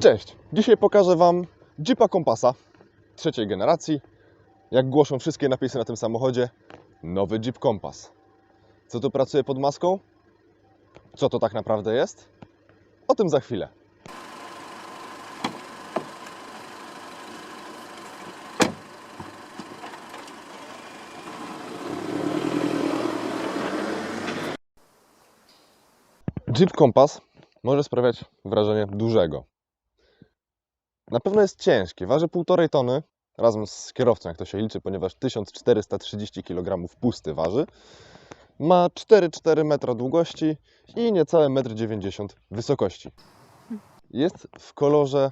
Cześć! Dzisiaj pokażę Wam Jeepa Kompasa trzeciej generacji. Jak głoszą wszystkie napisy na tym samochodzie, nowy Jeep Kompas. Co tu pracuje pod maską? Co to tak naprawdę jest? O tym za chwilę. Jeep Kompas może sprawiać wrażenie dużego. Na pewno jest ciężkie, waży 1,5 tony razem z kierowcą, jak to się liczy, ponieważ 1430 kg pusty waży. Ma 4,4 metra długości i niecałe 1,90 m wysokości. Jest w kolorze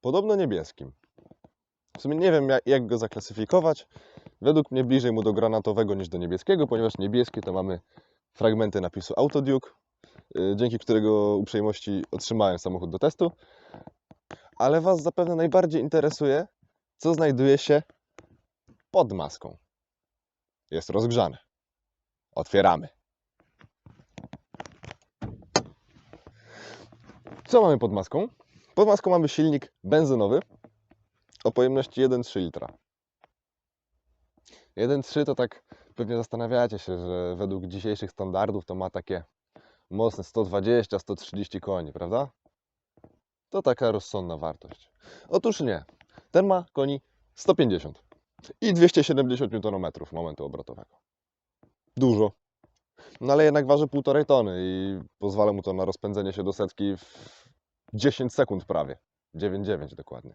podobno niebieskim. W sumie nie wiem, jak, go zaklasyfikować. Według mnie bliżej mu do granatowego niż do niebieskiego, ponieważ niebieskie to mamy fragmenty napisu Autoduke, dzięki którego uprzejmości otrzymałem samochód do testu. Ale Was zapewne najbardziej interesuje, co znajduje się pod maską. Jest rozgrzane. Otwieramy. Co mamy pod maską? Pod maską mamy silnik benzynowy o pojemności 1,3 litra. 1,3 to tak pewnie zastanawiacie się, że według dzisiejszych standardów to ma takie mocne 120-130 koni, prawda? To taka rozsądna wartość. Otóż nie. Ten ma koni 150 i 270 Nm momentu obrotowego. Dużo. No ale jednak waży 1,5 tony i pozwala mu to na rozpędzenie się do setki w 10 sekund prawie. 9,9 dokładnie.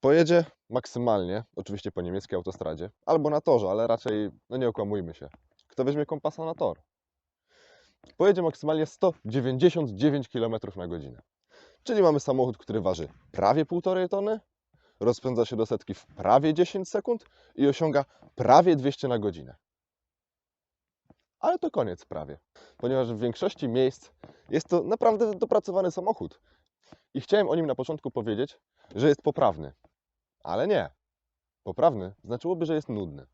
Pojedzie maksymalnie, oczywiście po niemieckiej autostradzie, albo na torze, ale raczej, no nie okłamujmy się. Kto weźmie kompasa na tor? Pojedzie maksymalnie 199 km na godzinę. Czyli mamy samochód, który waży prawie 1,5 tony, rozpędza się do setki w prawie 10 sekund i osiąga prawie 200 na godzinę. Ale to koniec prawie, ponieważ w większości miejsc jest to naprawdę dopracowany samochód. I chciałem o nim na początku powiedzieć, że jest poprawny. Ale nie. Poprawny znaczyłoby, że jest nudny.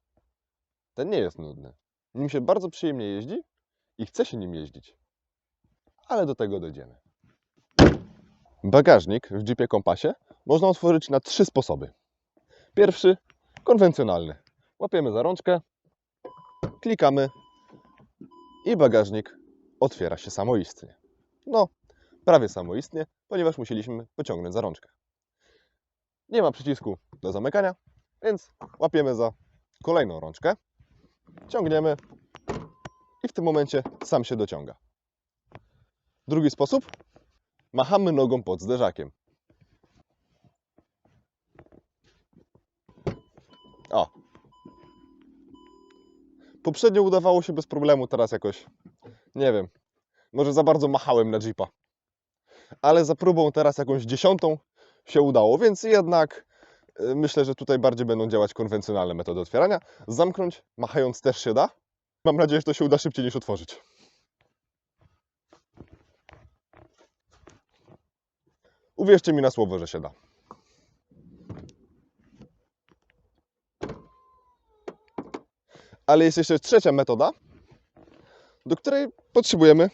Ten nie jest nudny. Nim się bardzo przyjemnie jeździ i chce się nim jeździć. Ale do tego dojdziemy. Bagażnik w Jeepie Kompasie można otworzyć na trzy sposoby. Pierwszy, konwencjonalny. Łapiemy za rączkę, klikamy i bagażnik otwiera się samoistnie. No, prawie samoistnie, ponieważ musieliśmy pociągnąć za rączkę. Nie ma przycisku do zamykania, więc łapiemy za kolejną rączkę, ciągniemy i w tym momencie sam się dociąga. Drugi sposób, machamy nogą pod zderzakiem. O. Poprzednio udawało się bez problemu, teraz jakoś, nie wiem, może za bardzo machałem na Jeepa. Ale za próbą teraz jakąś dziesiątą się udało, więc jednak y, myślę, że tutaj bardziej będą działać konwencjonalne metody otwierania. Zamknąć, machając też się da. Mam nadzieję, że to się uda szybciej niż otworzyć. Uwierzcie mi na słowo, że się da. Ale jest jeszcze trzecia metoda, do której potrzebujemy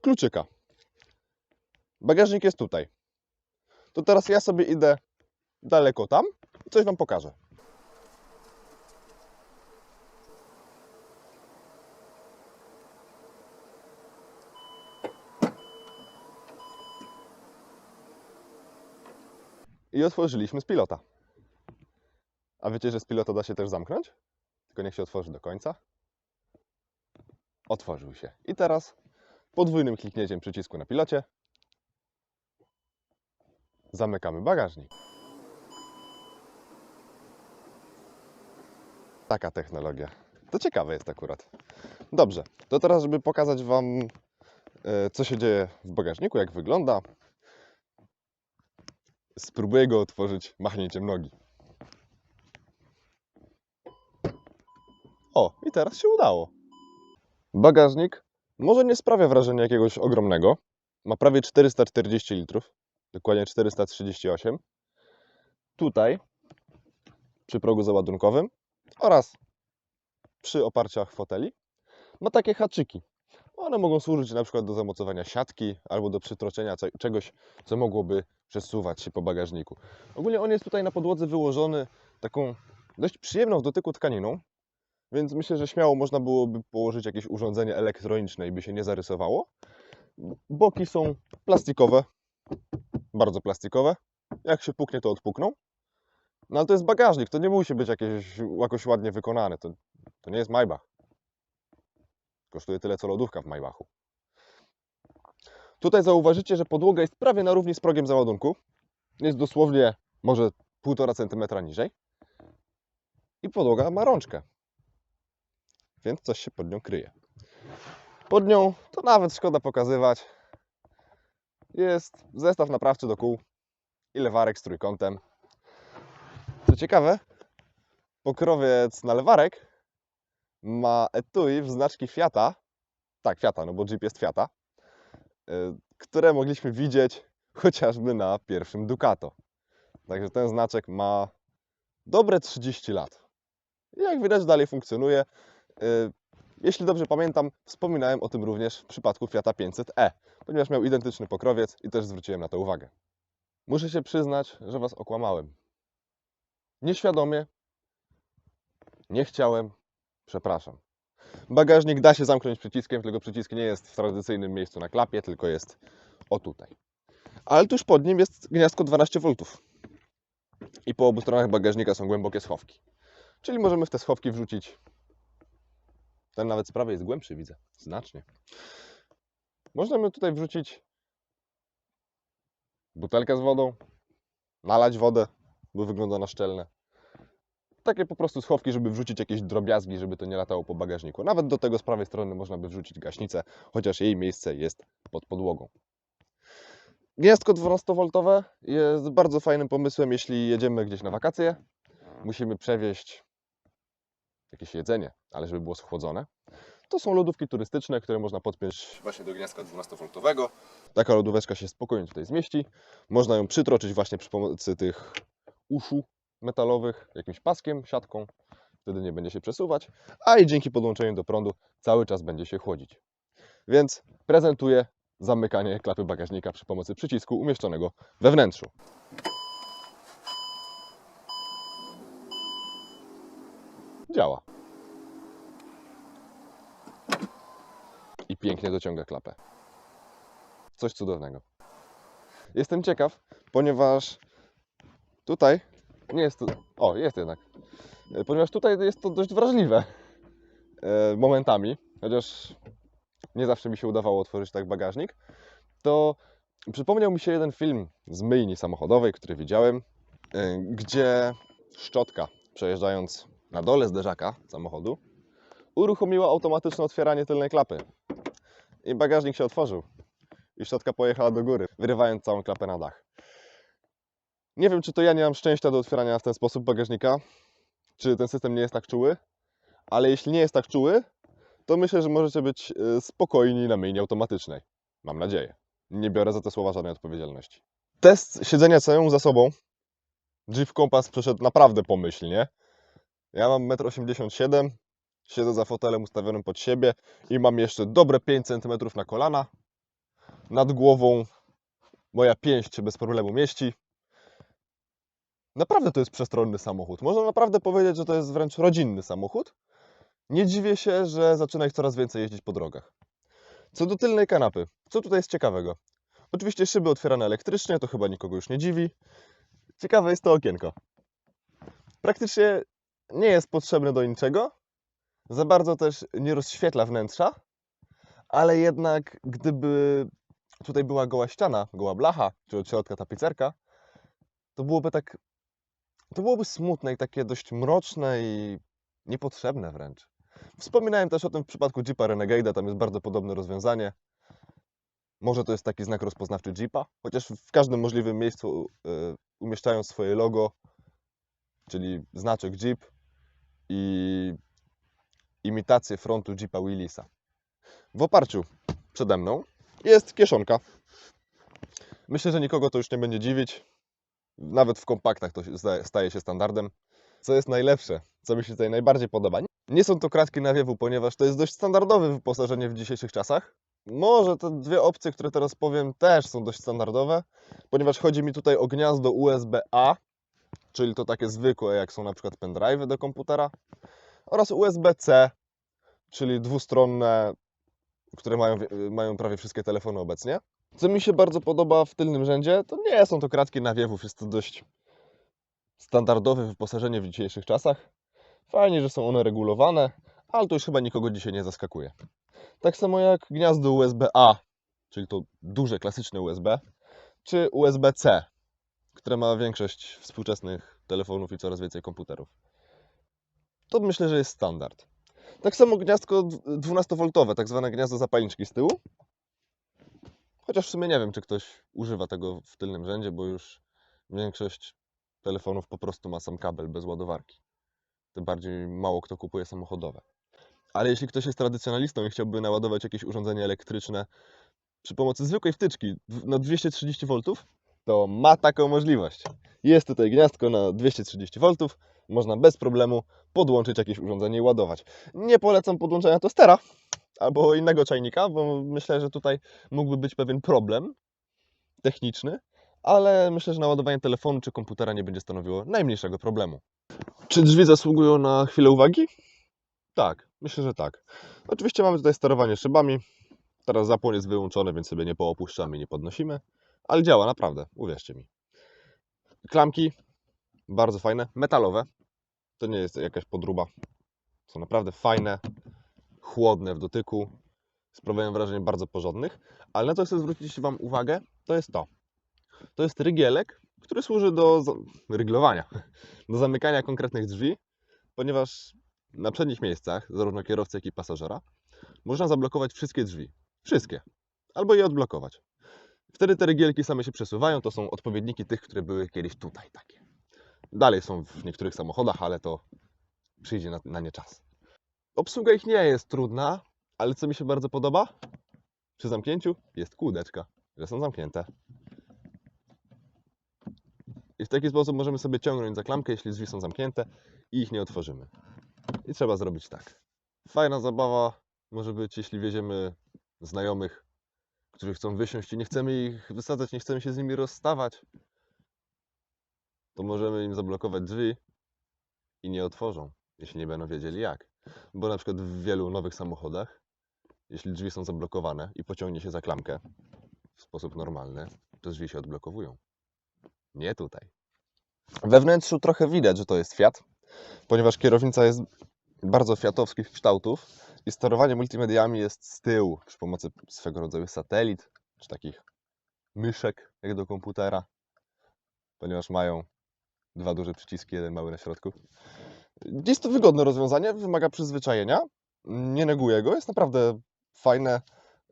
kluczyka. Bagażnik jest tutaj. To teraz ja sobie idę daleko tam i coś Wam pokażę. I otworzyliśmy z pilota. A wiecie, że z pilota da się też zamknąć? Tylko niech się otworzy do końca. Otworzył się. I teraz podwójnym kliknięciem przycisku na pilocie zamykamy bagażnik. Taka technologia. To ciekawe jest akurat. Dobrze, to teraz, żeby pokazać Wam, e, co się dzieje w bagażniku, jak wygląda, spróbuję go otworzyć machnięciem nogi. O, i teraz się udało. Bagażnik może nie sprawia wrażenia jakiegoś ogromnego. Ma prawie 440 litrów, dokładnie 438. Tutaj, przy progu załadunkowym oraz przy oparciach foteli, ma takie haczyki. One mogą służyć na przykład do zamocowania siatki albo do przytroczenia czegoś, co mogłoby przesuwać się po bagażniku. Ogólnie on jest tutaj na podłodze wyłożony taką dość przyjemną w dotyku tkaniną, więc myślę, że śmiało można byłoby położyć jakieś urządzenie elektroniczne i by się nie zarysowało. Boki są plastikowe, bardzo plastikowe. Jak się puknie, to odpukną. No ale to jest bagażnik, to nie musi być jakieś, jakoś ładnie wykonane. To, to nie jest Maybach. Kosztuje tyle co lodówka w Maybachu. Tutaj zauważycie, że podłoga jest prawie na równi z progiem załadunku. Jest dosłownie może 1,5 cm niżej. I podłoga ma rączkę. Więc coś się pod nią kryje. Pod nią to nawet szkoda pokazywać. Jest zestaw naprawczy do kół i lewarek z trójkątem. Co ciekawe, pokrowiec na lewarek ma etui w znaczki Fiata. Tak, Fiata, no bo Jeep jest Fiata. y, Które mogliśmy widzieć chociażby na pierwszym Ducato. Także ten znaczek ma dobre 30 lat. Jak widać dalej funkcjonuje. Y, Jeśli dobrze pamiętam, wspominałem o tym również w przypadku Fiata 500e, ponieważ miał identyczny pokrowiec i też zwróciłem na to uwagę. Muszę się przyznać, że Was okłamałem. Nieświadomie, nie chciałem, przepraszam. Bagażnik da się zamknąć przyciskiem, tylko przycisk nie jest w tradycyjnym miejscu na klapie, tylko jest o tutaj. Ale tuż pod nim jest gniazdko 12V. I po obu stronach bagażnika są głębokie schowki. Czyli możemy w te schowki wrzucić. Ten nawet z prawej jest głębszy, widzę. Znacznie. Możemy tutaj wrzucić butelkę z wodą, nalać wodę, bo wygląda na szczelne. Takie po prostu schowki, żeby wrzucić jakieś drobiazgi, żeby to nie latało po bagażniku. Nawet do tego z prawej strony można by wrzucić gaśnicę, chociaż jej miejsce jest pod podłogą. Gniazdko 12V jest bardzo fajnym pomysłem, jeśli jedziemy gdzieś na wakacje. Musimy przewieźć jakieś jedzenie, ale żeby było schłodzone. To są lodówki turystyczne, które można podpiąć właśnie do gniazdka 12V. Taka lodóweczka się spokojnie tutaj zmieści. Można ją przytroczyć właśnie przy pomocy tych uszu metalowych, jakimś paskiem, siatką. Wtedy nie będzie się przesuwać, a i dzięki podłączeniu do prądu cały czas będzie się chłodzić. Więc prezentuję zamykanie klapy bagażnika przy pomocy przycisku umieszczonego we wnętrzu. Działa. I pięknie dociąga klapę. Coś cudownego. Jestem ciekaw, ponieważ tutaj nie jest to. O, jest jednak. E, Ponieważ tutaj jest to dość wrażliwe e, momentami, chociaż nie zawsze mi się udawało otworzyć tak bagażnik, to przypomniał mi się jeden film z myjni samochodowej, który widziałem, e, gdzie szczotka przejeżdżając na dole zderzaka samochodu uruchomiła automatyczne otwieranie tylnej klapy. I bagażnik się otworzył. I szczotka pojechała do góry, wyrywając całą klapę na dach. Nie wiem, czy to ja nie mam szczęścia do otwierania w ten sposób bagażnika, czy ten system nie jest tak czuły, ale jeśli nie jest tak czuły, to myślę, że możecie być e, spokojni na myjni automatycznej. Mam nadzieję. Nie biorę za te słowa żadnej odpowiedzialności. Test siedzenia całą za sobą. Jeep Compass przeszedł naprawdę pomyślnie. Ja mam 1,87 m, siedzę za fotelem ustawionym pod siebie i mam jeszcze dobre 5 cm na kolana. Nad głową moja pięść bez problemu mieści. Naprawdę to jest przestronny samochód. Można naprawdę powiedzieć, że to jest wręcz rodzinny samochód. Nie dziwię się, że zaczyna ich coraz więcej jeździć po drogach. Co do tylnej kanapy, co tutaj jest ciekawego? Oczywiście szyby otwierane elektrycznie, to chyba nikogo już nie dziwi. Ciekawe jest to okienko. Praktycznie nie jest potrzebne do niczego. Za bardzo też nie rozświetla wnętrza, ale jednak gdyby tutaj była goła ściana, goła blacha, czy od środka tapicerka, to byłoby tak to byłoby smutne i takie dość mroczne i niepotrzebne wręcz. Wspominałem też o tym w przypadku Jeepa Renegade'a, tam jest bardzo podobne rozwiązanie. Może to jest taki znak rozpoznawczy Jeepa, chociaż w każdym możliwym miejscu y, umieszczają swoje logo, czyli znaczek Jeep i imitację frontu Jeepa Willisa. W oparciu przede mną jest kieszonka. Myślę, że nikogo to już nie będzie dziwić. Nawet w kompaktach to staje się standardem. Co jest najlepsze, co mi się tutaj najbardziej podoba. Nie są to kratki nawiewu, ponieważ to jest dość standardowe wyposażenie w dzisiejszych czasach. Może te dwie opcje, które teraz powiem, też są dość standardowe, ponieważ chodzi mi tutaj o gniazdo USB-A, czyli to takie zwykłe, jak są na przykład pendrive'y do komputera, oraz USB-C, czyli dwustronne, które mają, mają prawie wszystkie telefony obecnie. Co mi się bardzo podoba w tylnym rzędzie, to nie są to kratki nawiewów, jest to dość standardowe wyposażenie w dzisiejszych czasach. Fajnie, że są one regulowane, ale to już chyba nikogo dzisiaj nie zaskakuje. Tak samo jak gniazdo USB-A, czyli to duże, klasyczne USB, czy USB-C, które ma większość współczesnych telefonów i coraz więcej komputerów. To myślę, że jest standard. Tak samo gniazdko 12V, tak zwane gniazdo zapalniczki z tyłu. Chociaż w sumie nie wiem, czy ktoś używa tego w tylnym rzędzie, bo już większość telefonów po prostu ma sam kabel bez ładowarki. Tym bardziej mało kto kupuje samochodowe. Ale jeśli ktoś jest tradycjonalistą i chciałby naładować jakieś urządzenie elektryczne przy pomocy zwykłej wtyczki na 230 V, to ma taką możliwość. Jest tutaj gniazdko na 230 V, można bez problemu podłączyć jakieś urządzenie i ładować. Nie polecam podłączenia tostera albo innego czajnika, bo myślę, że tutaj mógłby być pewien problem techniczny, ale myślę, że naładowanie telefonu czy komputera nie będzie stanowiło najmniejszego problemu. Czy drzwi zasługują na chwilę uwagi? Tak, myślę, że tak. Oczywiście mamy tutaj sterowanie szybami. Teraz zapłon jest wyłączony, więc sobie nie poopuszczamy, nie podnosimy, ale działa naprawdę, uwierzcie mi. Klamki bardzo fajne, metalowe. To nie jest jakaś podruba. Są naprawdę fajne, chłodne w dotyku. Sprawiają wrażenie bardzo porządnych. Ale na co chcę zwrócić Wam uwagę, to jest to. To jest rygielek, który służy do ryglowania, do zamykania konkretnych drzwi, ponieważ na przednich miejscach, zarówno kierowcy, jak i pasażera, można zablokować wszystkie drzwi. Wszystkie. Albo je odblokować. Wtedy te rygielki same się przesuwają. To są odpowiedniki tych, które były kiedyś tutaj takie. Dalej są w niektórych samochodach, ale to przyjdzie na, na nie czas. Obsługa ich nie jest trudna, ale co mi się bardzo podoba? Przy zamknięciu jest kółdeczka, że są zamknięte. I w taki sposób możemy sobie ciągnąć za klamkę, jeśli drzwi są zamknięte i ich nie otworzymy. I trzeba zrobić tak. Fajna zabawa może być, jeśli wieziemy znajomych, którzy chcą wysiąść i nie chcemy ich wysadzać, nie chcemy się z nimi rozstawać. To możemy im zablokować drzwi i nie otworzą, jeśli nie będą wiedzieli jak. Bo na przykład w wielu nowych samochodach, jeśli drzwi są zablokowane i pociągnie się za klamkę w sposób normalny, to drzwi się odblokowują. Nie tutaj. We wnętrzu trochę widać, że to jest Fiat, ponieważ kierownica jest bardzo fiatowskich kształtów i sterowanie multimediami jest z tyłu przy pomocy swego rodzaju satelit czy takich myszek jak do komputera, ponieważ mają dwa duże przyciski, jeden mały na środku. Jest to wygodne rozwiązanie, wymaga przyzwyczajenia. Nie neguję go, jest naprawdę fajne,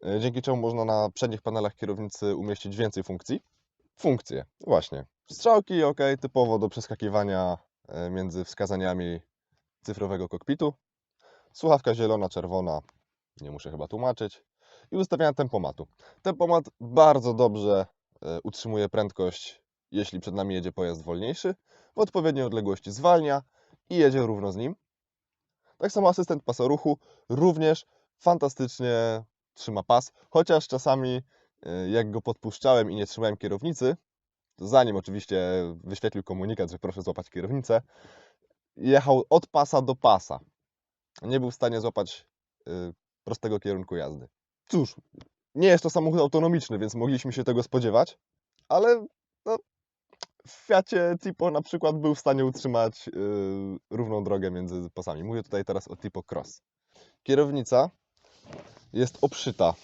e, dzięki czemu można na przednich panelach kierownicy umieścić więcej funkcji. Funkcje, właśnie. Strzałki, ok, typowo do przeskakiwania e, między wskazaniami cyfrowego kokpitu. Słuchawka zielona, czerwona, nie muszę chyba tłumaczyć. I ustawiania tempomatu. Tempomat bardzo dobrze e, utrzymuje prędkość, jeśli przed nami jedzie pojazd wolniejszy. W odpowiedniej odległości zwalnia i jedzie równo z nim. Tak samo asystent pasoruchu również fantastycznie trzyma pas, chociaż czasami e, jak go podpuszczałem i nie trzymałem kierownicy, zanim oczywiście wyświetlił komunikat, że proszę złapać kierownicę, jechał od pasa do pasa. Nie był w stanie złapać y, prostego kierunku jazdy. Cóż, nie jest to samochód autonomiczny, więc mogliśmy się tego spodziewać, ale w Fiacie Tipo na przykład był w stanie utrzymać y, równą drogę między pasami. Mówię tutaj teraz o Tipo Cross. Kierownica jest obszyta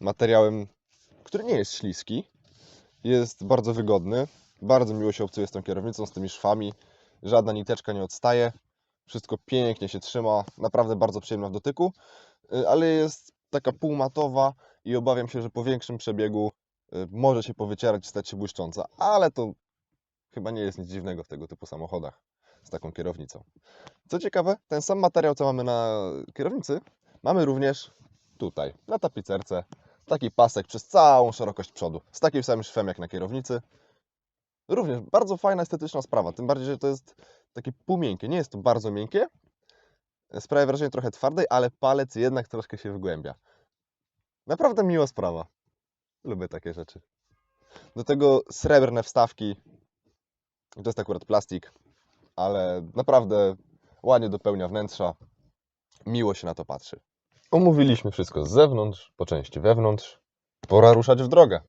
materiałem, który nie jest śliski. Jest bardzo wygodny. Bardzo miło się obcuje z tą kierownicą, z tymi szwami. Żadna niteczka nie odstaje. Wszystko pięknie się trzyma. Naprawdę bardzo przyjemna w dotyku. Y, Ale jest taka półmatowa i obawiam się, że po większym przebiegu y, może się powycierać stać się błyszcząca. Ale to chyba nie jest nic dziwnego w tego typu samochodach z taką kierownicą. Co ciekawe, ten sam materiał, co mamy na kierownicy, mamy również tutaj, na tapicerce. Taki pasek przez całą szerokość przodu, z takim samym szwem jak na kierownicy. Również bardzo fajna, estetyczna sprawa. Tym bardziej, że to jest takie półmiękkie. Nie jest to bardzo miękkie. Sprawia wrażenie trochę twardej, ale palec jednak troszkę się wygłębia. Naprawdę miła sprawa. Lubię takie rzeczy. Do tego srebrne wstawki. To jest akurat plastik, ale naprawdę ładnie dopełnia wnętrza. Miło się na to patrzy. Omówiliśmy wszystko z zewnątrz, po części wewnątrz. Pora ruszać w drogę.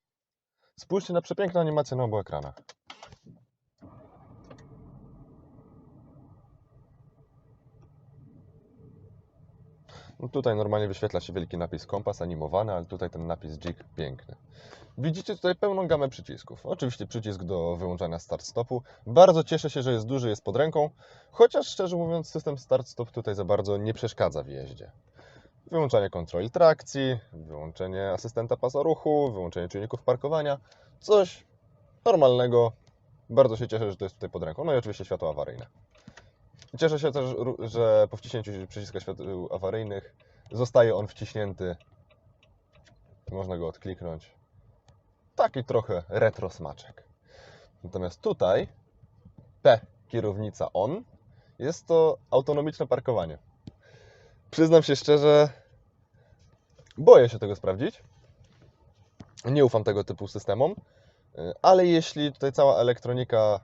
Spójrzcie na przepiękne animacje na obu ekranach. No tutaj normalnie wyświetla się wielki napis kompas animowany, ale tutaj ten napis JIG piękny. Widzicie tutaj pełną gamę przycisków. Oczywiście przycisk do wyłączania start-stopu. Bardzo cieszę się, że jest duży, jest pod ręką, chociaż szczerze mówiąc system start-stop tutaj za bardzo nie przeszkadza w jeździe. Wyłączanie kontroli trakcji, wyłączenie asystenta pasa ruchu, wyłączenie czujników parkowania. Coś normalnego. Bardzo się cieszę, że to jest tutaj pod ręką. No i oczywiście światła awaryjne. Cieszę się też, że po wciśnięciu przyciska świateł awaryjnych zostaje on wciśnięty. Można go odkliknąć. Taki trochę retro smaczek. Natomiast tutaj P kierownica on jest to autonomiczne parkowanie. Przyznam się szczerze, boję się tego sprawdzić. Nie ufam tego typu systemom, y, ale jeśli tutaj cała elektronika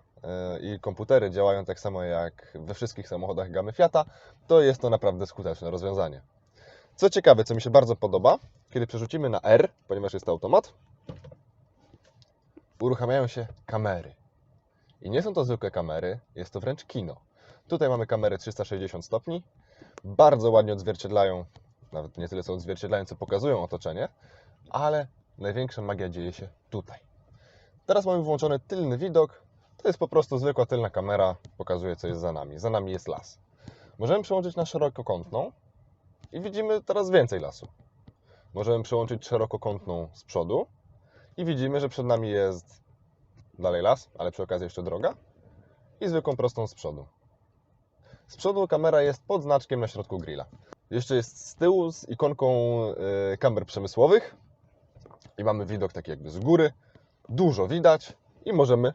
y, i komputery działają tak samo jak we wszystkich samochodach gamy Fiata, to jest to naprawdę skuteczne rozwiązanie. Co ciekawe, co mi się bardzo podoba, kiedy przerzucimy na R, ponieważ jest to automat, uruchamiają się kamery. I nie są to zwykłe kamery, jest to wręcz kino. Tutaj mamy kamery 360 stopni, bardzo ładnie odzwierciedlają, nawet nie tyle co odzwierciedlają, co pokazują otoczenie, ale największa magia dzieje się tutaj. Teraz mamy włączony tylny widok. To jest po prostu zwykła tylna kamera, pokazuje co jest za nami. Za nami jest las. Możemy przełączyć na szerokokątną i widzimy teraz więcej lasu. Możemy przełączyć szerokokątną z przodu i widzimy, że przed nami jest dalej las, ale przy okazji jeszcze droga i zwykłą prostą z przodu. Z przodu kamera jest pod znaczkiem na środku grilla. Jeszcze jest z tyłu z ikonką y, kamer przemysłowych i mamy widok taki jakby z góry. Dużo widać i możemy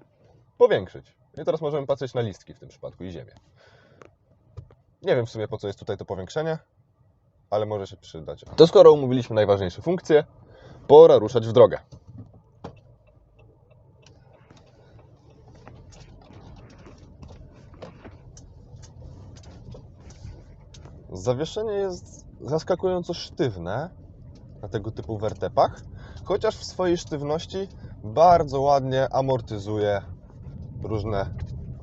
powiększyć. I teraz możemy patrzeć na listki w tym przypadku i ziemię. Nie wiem w sumie po co jest tutaj to powiększenie, ale może się przydać. To skoro umówiliśmy najważniejsze funkcje, pora ruszać w drogę. Zawieszenie jest zaskakująco sztywne na tego typu wertepach, chociaż w swojej sztywności bardzo ładnie amortyzuje różne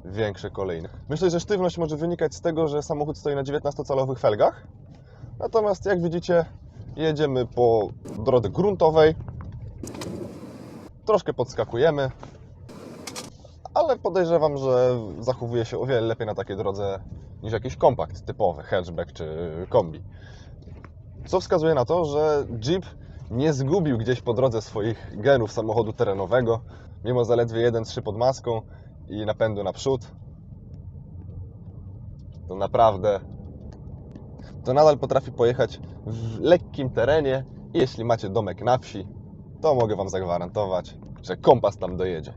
większe kolejne. Myślę, że sztywność może wynikać z tego, że samochód stoi na 19-calowych felgach, natomiast jak widzicie jedziemy po drodze gruntowej, troszkę podskakujemy, ale podejrzewam, że zachowuje się o wiele lepiej na takiej drodze niż jakiś kompakt typowy, hatchback czy kombi. Co wskazuje na to, że Jeep nie zgubił gdzieś po drodze swoich genów samochodu terenowego, mimo zaledwie 1.3 pod maską i napędu naprzód. To naprawdę to nadal potrafi pojechać w lekkim terenie i jeśli macie domek na wsi, to mogę Wam zagwarantować, że kompas tam dojedzie.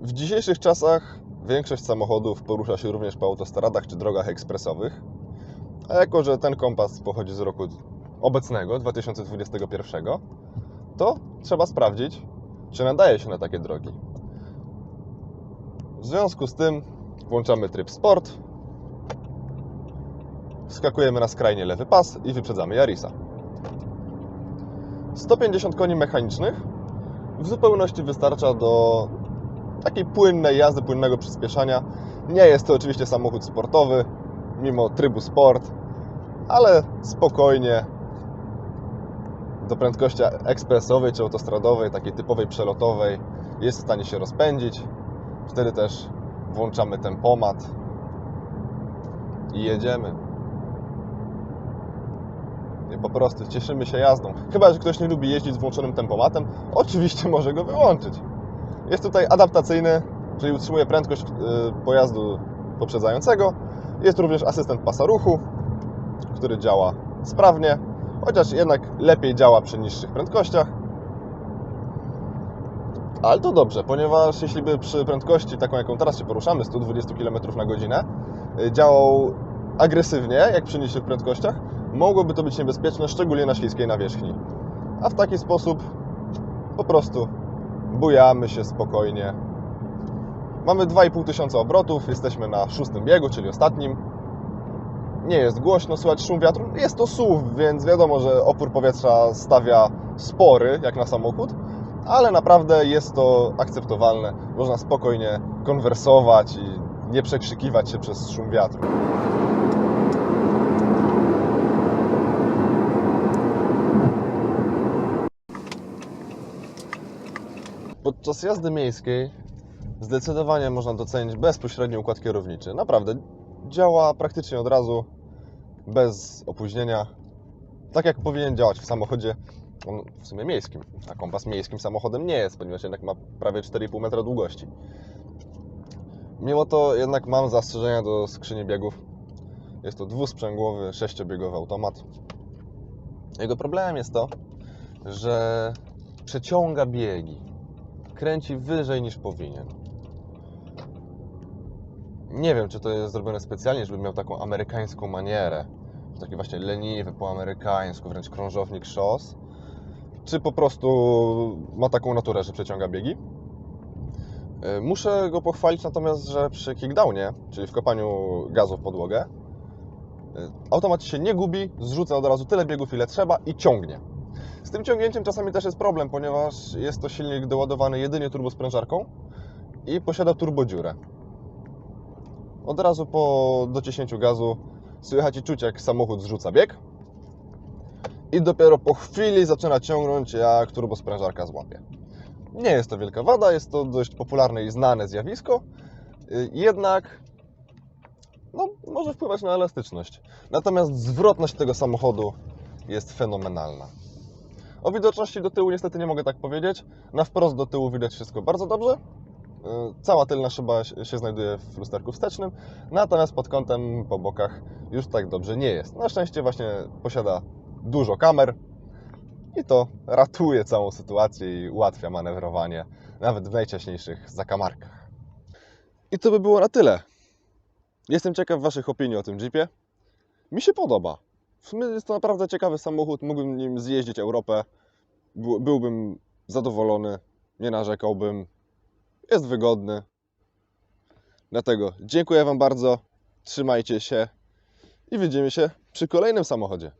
W dzisiejszych czasach większość samochodów porusza się również po autostradach czy drogach ekspresowych, a jako, że ten kompas pochodzi z roku obecnego, 2021, to trzeba sprawdzić, czy nadaje się na takie drogi. W związku z tym włączamy tryb Sport, wskakujemy na skrajnie lewy pas i wyprzedzamy Yarisa. 150 koni mechanicznych w zupełności wystarcza do takiej płynnej jazdy, płynnego przyspieszania. Nie jest to oczywiście samochód sportowy, mimo trybu sport, ale spokojnie do prędkości ekspresowej czy autostradowej, takiej typowej przelotowej jest w stanie się rozpędzić. Wtedy też włączamy tempomat i jedziemy. I po prostu cieszymy się jazdą. Chyba, że ktoś nie lubi jeździć z włączonym tempomatem, oczywiście może go wyłączyć. Jest tutaj adaptacyjny, czyli utrzymuje prędkość y, pojazdu poprzedzającego. Jest również asystent pasa ruchu, który działa sprawnie, chociaż jednak lepiej działa przy niższych prędkościach. Ale to dobrze, ponieważ jeśli by przy prędkości taką, jaką teraz się poruszamy, 120 km na godzinę, y, działał agresywnie, jak przy niższych prędkościach, mogłoby to być niebezpieczne, szczególnie na śliskiej nawierzchni. A w taki sposób po prostu bujamy się spokojnie. Mamy 2,5 tysiąca obrotów, jesteśmy na szóstym biegu, czyli ostatnim. Nie jest głośno, słychać szum wiatru. Jest to SUV, więc wiadomo, że opór powietrza stawia spory, jak na samochód, ale naprawdę jest to akceptowalne. Można spokojnie konwersować i nie przekrzykiwać się przez szum wiatru. Podczas jazdy miejskiej zdecydowanie można docenić bezpośredni układ kierowniczy. Naprawdę działa praktycznie od razu, bez opóźnienia. Tak jak powinien działać w samochodzie on w sumie miejskim. A kompas miejskim samochodem nie jest, ponieważ jednak ma prawie 4,5 metra długości. Mimo to jednak mam zastrzeżenia do skrzyni biegów. Jest to dwusprzęgłowy, sześciobiegowy automat. Jego problemem jest to, że przeciąga biegi. Kręci wyżej niż powinien. Nie wiem, czy to jest zrobione specjalnie, żeby miał taką amerykańską manierę. Taki właśnie leniwy, po amerykańsku, wręcz krążownik szos. Czy po prostu ma taką naturę, że przeciąga biegi. E, Muszę go pochwalić natomiast, że przy kickdownie, czyli w kopaniu gazu w podłogę, e, automat się nie gubi, zrzuca od razu tyle biegów, ile trzeba i ciągnie. Z tym ciągnięciem czasami też jest problem, ponieważ jest to silnik doładowany jedynie turbosprężarką i posiada turbodziurę. Od razu po dociśnięciu gazu słychać i czuć, jak samochód zrzuca bieg i dopiero po chwili zaczyna ciągnąć, jak turbosprężarka złapie. Nie jest to wielka wada, jest to dość popularne i znane zjawisko, jednak no, może wpływać na elastyczność. Natomiast zwrotność tego samochodu jest fenomenalna. O widoczności do tyłu niestety nie mogę tak powiedzieć. Na wprost do tyłu widać wszystko bardzo dobrze. Y, Cała tylna szyba się znajduje w lusterku wstecznym, natomiast pod kątem po bokach już tak dobrze nie jest. Na szczęście właśnie posiada dużo kamer i to ratuje całą sytuację i ułatwia manewrowanie nawet w najciaśniejszych zakamarkach. I to by było na tyle. Jestem ciekaw Waszych opinii o tym Jeepie. Mi się podoba. W sumie jest to naprawdę ciekawy samochód. Mógłbym nim zjeździć Europę. Był- Byłbym zadowolony. Nie narzekałbym. Jest wygodny. Dlatego dziękuję Wam bardzo. Trzymajcie się i widzimy się przy kolejnym samochodzie.